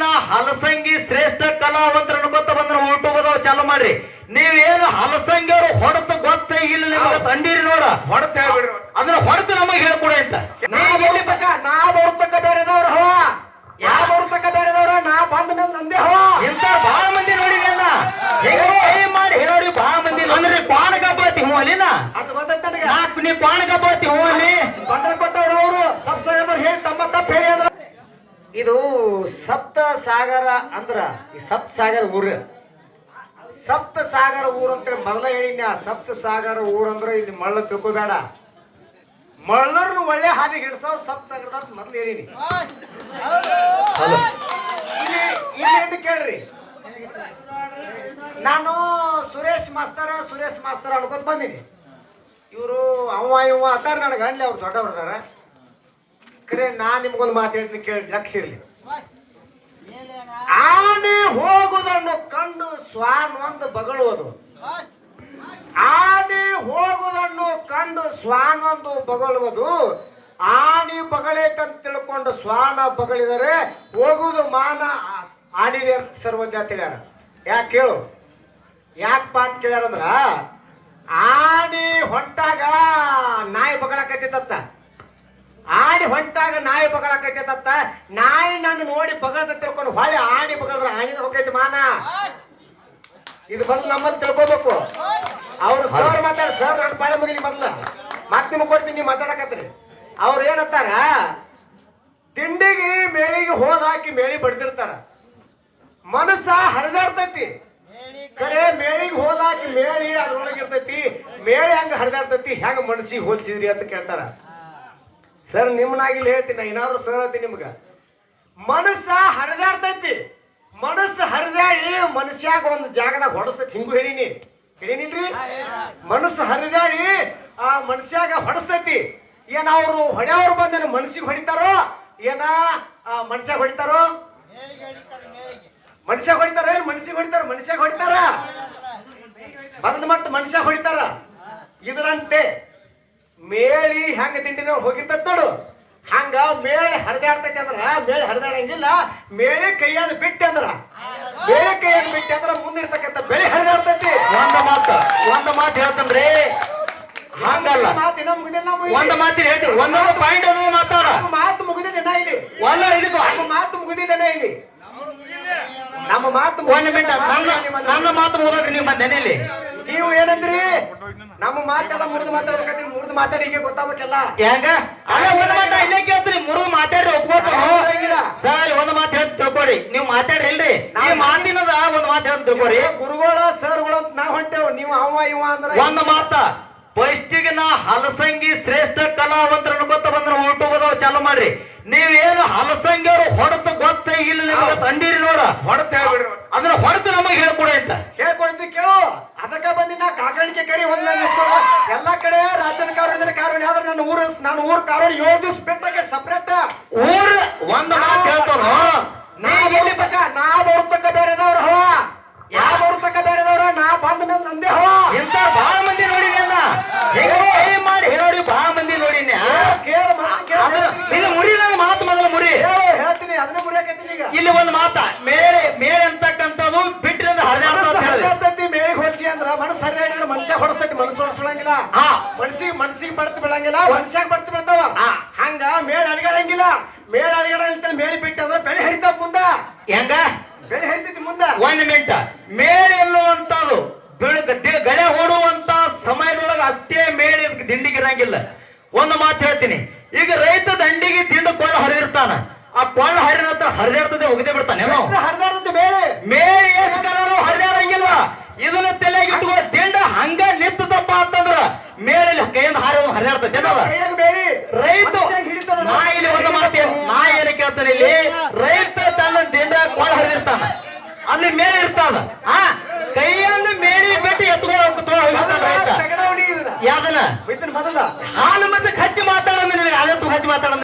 ನಾ ಹಲಸಂಗಿ ಶ್ರೇಷ್ಠ ಕಲಾವಂತರ ಗೊತ್ತ ಬಂದ್ರೆ ಯೂಟ್ಯೂಬ್ ಚಾಲು ಮಾಡ್ರಿ. ನೀವೇನು ಹಲಸಂಗಿಯವರು ಹೊಡೆದು ಗೊತ್ತೇ ಇಲ್ಲ ನಿಮ್ಗೆ ತಂದಿರಿ ನೋಡ. ಹೊಡೆತ ಹೇಳ್ಬಿಡ್ರಿ. ಅದನ್ನ ಹೊಡೆದು ನಮಗೆ ಹೇಳ್ಕೊಡಿ ಅಂತ. ನಾ ಬರ್ತಕ್ಕ ನಾ ಬರ್ತಕ್ಕ ಬೇರೆದವ್ರ ಹವ. ಯಾ ಬರ್ತಕ್ಕ ಬೇರೆದವ್ರ ನಾ ಬಂದ ಮೇಲೆ ನಂದೇ ಹವ. ಇಂತ ಬಹಳ ಮಂದಿ ನೋಡಿ ನನ್ನ. ಹೇಗೆ ಕೈ ಮಾಡಿ ಹೇಳೋರಿ ಬಹಳ ಮಂದಿ ಅಂದ್ರೆ ಕ್ವಾಣ ಗಬ್ಬತಿ ಹ್ಞೂ ಅಲ್ಲಿನ ಅದು ಗೊತ್ತೈತೆ ನನಗೆ. ನಾಲ್ಕು ನೀ ಕ್ವಾಣ ಗಬ್ಬತಿ ಹ್ಞೂ ಅಲ್ಲಿ. ಬಂದ್ರ ಕೊಟ್ಟವ್ರು ಅವರು. ಸಬ್ಸಾಗರ್ ಹೇಳಿ ತಮ್ಮ ತಪ್ಪು ಹೇಳಿ ಅಂದ್ರ. ಇದು ಸಪ್ತ ಸಾಗರ ಅಂದ್ರ ಈ ಸಪ್ತ ಸಾಗರ ಊರು. ಸಪ್ತ ಸಾಗರ ಊರು ಅಂತ ಮೊದಲ ಹೇಳಿನ ಸಪ್ತ ಸಾಗರ ಊರು ಅಂದ್ರೆ ಇಲ್ಲಿ ಮಳ್ಳ ತಿಳ್ಕೋಬೇಡ. ಮಳ್ಳರ್ನು ಒಳ್ಳೆ ಹಾದಿ ಹಿಡ್ಸೋರು ಸಪ್ತ ಸಾಗರ ಅಂತ ಮೊದಲು ಹೇಳಿನಿ. ಇಲ್ಲಿ ಇಲ್ಲಿ ಕೇಳ್ರಿ? ನಾನು ಸುರೇಶ್ ಮಾಸ್ತರ ಸುರೇಶ್ ಮಾಸ್ತರ ಅನ್ಕೊಂಡ್ ಬಂದೀನಿ. ಇವರು ಅವ ಇವ ಅದಾರ ನನಗೆ ಅನ್ಲಿ ಅವ್ರು ದೊಡ್ಡವ್ರದಾರ ಕರೆ ನಾ ನಿಮ್ಗೊಂದು ಮಾತು ಹೇಳ್ತೀನಿ ಕೇಳಿ ಲಕ್ಷ ಇರ್ಲಿ. ಆನೆ ಹೋಗುವುದನ್ನು ಕಂಡು ಸ್ವಾನೊಂದು ಬಗಳುವುದು ಆನೆ ಹೋಗುವುದನ್ನು ಕಂಡು ಸ್ವಾನೊಂದು ಬಗಳುವುದು ಆನೆ ಬಗಳೇತಂತ ತಿಳ್ಕೊಂಡು ಸ್ವಾನ ಬಗಳಿದರೆ ಹೋಗುವುದು ಮಾನ ಆಡಿದೆ ಅಂತ ಸರ್ವಜ್ಞ ತಿಳ್ಯಾರ. ಯಾಕೆ ಕೇಳು ಯಾಕಪ್ಪ ಅಂತ ಕೇಳ್ಯಾರಂದ್ರ? ಆನೆ ಹೊಟ್ಟಾಗ ನಾಯಿ ಬಗಳಕತ್ತಿತ್ತ ಆಡಿ ಹೊಂಟಾಗ ನಾಯಿ ಬಗಳಕತ್ತೈತತ್ತ ನಾಯಿ ನನ್ನ ನೋಡಿ ಬಗಳದ ತಿಳ್ಕೊಂಡು ಹೊಳೆ ಆಡಿ ಬಗಳದ್ರ ಆಣಿ ಹೋಗೈತಿ ಮಾನ. ಇದು ಬಂದು ನಮ್ಮನ್ನು ತಿಳ್ಕೊಬೇಕು. ಅವ್ರು ಸರ್ ಮಾತಾಡ ಸರ್ ನನ್ನ ಬಾಳೆ ಮುಗಿಲಿ ಮೊದ್ಲ. ಮತ್ತೆ ನಿಮ್ಗೆ ಕೊಡ್ತೀನಿ ನೀವು ಮಾತಾಡಕತ್ರಿ. ಅವ್ರು ಏನಂತಾರ? ತಿಂಡಿಗೆ ಮೇಳಿಗೆ ಹೋದಾಕಿ ಹಾಕಿ ಮೇಳಿ ಬಡ್ದಿರ್ತಾರ. ಮನಸ್ಸ ಹರಿದಾಡ್ತೈತಿ. ಕರೆ ಮೇಳಿಗೆ ಹೋದಾಕಿ ಮೇಳಿ ಅದ್ರೊಳಗಿರ್ತೈತಿ. ಮೇಳಿ ಹಂಗ ಹರಿದಾಡ್ತೈತಿ ಹೆಂಗ ಮನಸ್ಸಿಗೆ ಹೋಲ್ಸಿದ್ರಿ ಅಂತ ಕೇಳ್ತಾರ. ಸರ್ ನಿಮ್ಮನಾಗಿಲ್ಲ ಹೇಳ್ತೀನಿ ಏನಾದ್ರೂ ಸರ್ ಅತಿ ನಿಮ್ಗ. ಮನಸ್ಸ ಹರಿದಾಡ್ತೈತಿ. ಮನಸ್ಸು ಹರಿದಾಡಿ ಮನುಷ್ಯಾಗ ಒಂದು ಜಾಗದಾಗ ಹೊಡಸ್ತೈತಿ ಹಿಂಗು ಹೇಳಿನಿ. ಹೇಳಿನಿಲ್ರಿ? ಮನಸ್ಸು ಹರಿದಾಡಿ ಆ ಮನುಷ್ಯಾಗ ಹೊಡಸ್ತೈತಿ. ಏನ ಅವರು ಹೊಡೆಯವ್ರು ಬಂದೇನ ಮನಸ್ಸಿಗೆ ಹೊಡಿತಾರೋ? ಏನ ಆ ಮನುಷ್ಯಾಗ ಹೊಡಿತಾರೋ? ಮನುಷ್ಯ ಹೊಡಿತಾರ ಏನ್? ಮನುಷ್ಯ ಹೊಡಿತಾರ ಮನುಷ್ಯ ಹೊಡಿತಾರ? ಬಂದ ಮಟ್ಟ ಮನುಷ್ಯ ಹೊಡಿತಾರ? ಇದರಂತೆ. ಮೇಳಿ ಹೆಂಗ ತಿಂಡಿನ ಹೋಗಿರ್ತದ ನೋಡು. ಹಂಗ ಮೇಳಿ ಹರಿದಾಡ್ತೈತಿ ಅಂದ್ರ ಮೇಳಿ ಹರಿದಾಡಂಗಿಲ್ಲ ಮೇಳೆ ಕೈಯಾದ ಬಿಟ್ಟೆ ಅಂದ್ರ. ಬೇಳೆ ಕೈಯಾದ ಬಿಟ್ಟೆ ಅಂದ್ರ ಮುಂದಿರ್ತಕ್ಕಂಥ ಬೆಳೆ ಹರಿದಾಡ್ತೈತಿ. ಒಂದ ಮಾತು ಒಂದ ಮಾತು ಹೇಳ್ತನ್ರಿ ಹಂಗಲ್ಲ. ಮಾತಿನ ಮುಗಿದಿಲ್ಲ ನಮ್ಮ ಒಂದ. ಮಾತಿನ ಹೇಳ್ತೀನಿ ಒಂದೊಂದು ಪಾಯಿಂಟ್ ಮಾತಾಡ. ಮಾತು ಮುಗಿದಿಲ್ಲ ಇಲ್ಲಿ. ಒಲ್ಲ ಇದಕ್ಕೂ ಹಂಗ ಮಾತು ಮುಗಿದಿಲ್ಲ ಇಲ್ಲಿ. ನಮ್ಮ ಮಾತು ನನ್ನ ಮಾತು ಮುಗಿದ್ರಿ ನಿಮ್ಮ ಮನೇಲಿ ನೀವು ಏನಂದ್ರಿ? ನಮ್ಮ ಮಾತೆಲ್ಲ ಮುರಿದು ಮಾತಾಡ್ಬೇಕಂದ್ರೆ ಮುರಿದು ಮಾತಾಡಿ ಈಗ ಗೊತ್ತಾಗ್ಬೇಕಲ್ಲ. ಹೆಂಗ? ಅಲ್ಲ ಒಂದ್ ಮಾತ ಇಲ್ಲೇ ಕೇಳ್ತೀರಿ ಮುರುగు ಮಾತಾಡ್ರಿ ಹೌದಾಗಿಲ್ಲ. ಸರ್ ಒಂದ್ ಮಾತು ಹೇಳ್ತ ತಿಳ್ಕೊಡಿ. ನೀವು ಮಾತಾಡ್ರಿ ಇಲ್ರಿ ಈ ಮಾತಿನದ ಒಂದ್ ಮಾತು ಹೇಳ್ತ ತಿಳ್ಕೊರಿ ಗುರುಗಳ ಸರ್ಗಳು ಅಂತ ನಾವ್ ಹೊಂಟೇವ್. ನೀವು ಅವ ಇವ ಅಂದ್ರ ಒಂದ್ ಮಾತ. ಫಸ್ಟಿಗೆ ನಾ ಹಲಸಂಗಿ ಶ್ರೇಷ್ಠ ಕಲಾವಂತರ ಅನ್ಕೋತ ಬಂದ್ರ ಯೂಟ್ಯೂಬ್ ಚಾಲು ಮಾಡ್ರಿ. ನೀವೇನು ಹಲಸಂಗಿಯವರು ಹೊಡೆತ ಗೊತ್ತ ಇಲ್ಲ ನಿಮ್ಗೆ ತಂದಿರಿ ನೋಡ ಹೊಡೆತ ಹೇಳ್ಬಿಡ್ರಿ ಅದನ್ನ ಹೊಡೆದು ನಮಗೆ ಹೇಳ್ಕೊಡಿ ಅಂತ ಹೇಳ್ಕೊಡ್ತೀನಿ ಕೇಳು ಅದಕ್ಕ ಬಂದಿ ನಾ ಕಾಕಣಿಕೆ ಕರಿ ಒಂದ್ ಎಲ್ಲಾ ರಾಜ್ಯದ ಕಾರಣ ಕಾರಣ ಆದ್ರೆ ನನ್ನ ಊರ ನನ್ನ ಊರ್ ಕಾರಣ ಏಳು ದಿವ್ಸ ಬಿಟ್ಟಕ್ಕೆ ಸಪ್ರೇಟ್ ಊರ್ ಒಂದ್ ಮಾತು ಹೇಳ್ತಾನು. ನಾ ಬರ್ತಕ್ಕ ನಾ ಬರ್ತಕ್ಕ ಬೇರೆದವ್ರ ಹವ? ಯಾ ಬರ್ತಕ್ಕ ಬೇರೆದವ್ರ? ನಾ ಬಂದ ಮೇಲೆ ನಂದೇ ಹವ? ಇಂತ ಬಹಳ ಮಂದಿ ನೋಡಿ ನನ್ನ ಹೇಗೆ ಮಾಡಿ ಹೇಳೋರಿ ಬಹಳ ಮಂದಿ ನೋಡಿ ಕೇಳ ಇದು ಮುರಿ ನನ್ನ ಮಾತು ಮೊದಲ ಮುರಿ. ಹೇಳ್ತೀನಿ ಅದನ್ನ ಮುರಿಯಾಕತ್ತೀನಿ ಈಗ. ಇಲ್ಲಿ ಒಂದು ಮಾತ. ಮೇಳೆ ಮೇಳೆ ಅಂತಕ್ಕಂಥದ್ದು ಹೇಳಿದೆ. ಹರಿದಾಡ್ತೈತಿ ಮೇಳಿಗೆ ಹೋಲ್ಸಿ ಅಂದ್ರ ಮನಸ್ಸು ಸರಿಯಾಗಿ ಮನುಷ್ಯ ಹೊಡಸ್ತೈತಿ ಮನಸ್ಸು ಹೊಡ್ಸಳಂಗಿಲ್ಲ. ಹಾ ಮನ್ಸಿಗೆ ಮನ್ಸಿಗೆ ಬರ್ತು ಬೀಳಂಗಿಲ್ಲ ಮನ್ಸಾಗ ಬರ್ತು ಬೀಳ್ತಾವ. ಹಂಗ ಮೇಳ ಅಡಗಡಂಗಿಲ್ಲ. ಮೇಳ ಅಡಗಡ ಮೇಳಿ ಬಿಟ್ಟು ಅಂದ್ರೆ ಬೆಳೆ ಹರಿತಾವ ಮುಂದ. ಹೆಂಗ? ಬೆಳೆ ಹರಿತೈತಿ ಮುಂದ. ಒಂದ್ ಮಿನಿಟ್ ಮೇಳೆ ಎನ್ನುವಂತದ್ದು ಬೆಳೆ ಗಳೆ ಓಡುವಂತ ಸಮಯದೊಳಗೆ ಅಷ್ಟೇ ಮೇಳೆ ದಿಂಡಿಗಿರಂಗಿಲ್ಲ. ಒಂದು ಮಾತು ಹೇಳ್ತೀನಿ. ಈಗ ರೈತ ದಂಡಿಗೆ ತಿಂಡು ಕೊಳ್ಳ ಹರಿದಿರ್ತಾನ. ಆ ಕೊಳ್ಳ ಹರಿದ ಹತ್ರ ಹರಿದಿರ್ತದೆ ಒಗದೇ ಬಿಡ್ತಾನೆ ಆಗ್ತೈತೆ ರೈತ ಇಲ್ಲಿ. ಒಂದು ರೈತ ತನ್ನ ದಿಂಡ ಕೊಳ ಹರಿದಿರ್ತಾನ ಅಲ್ಲಿ ಮೇಲೆ ಇರ್ತಾನ ಆ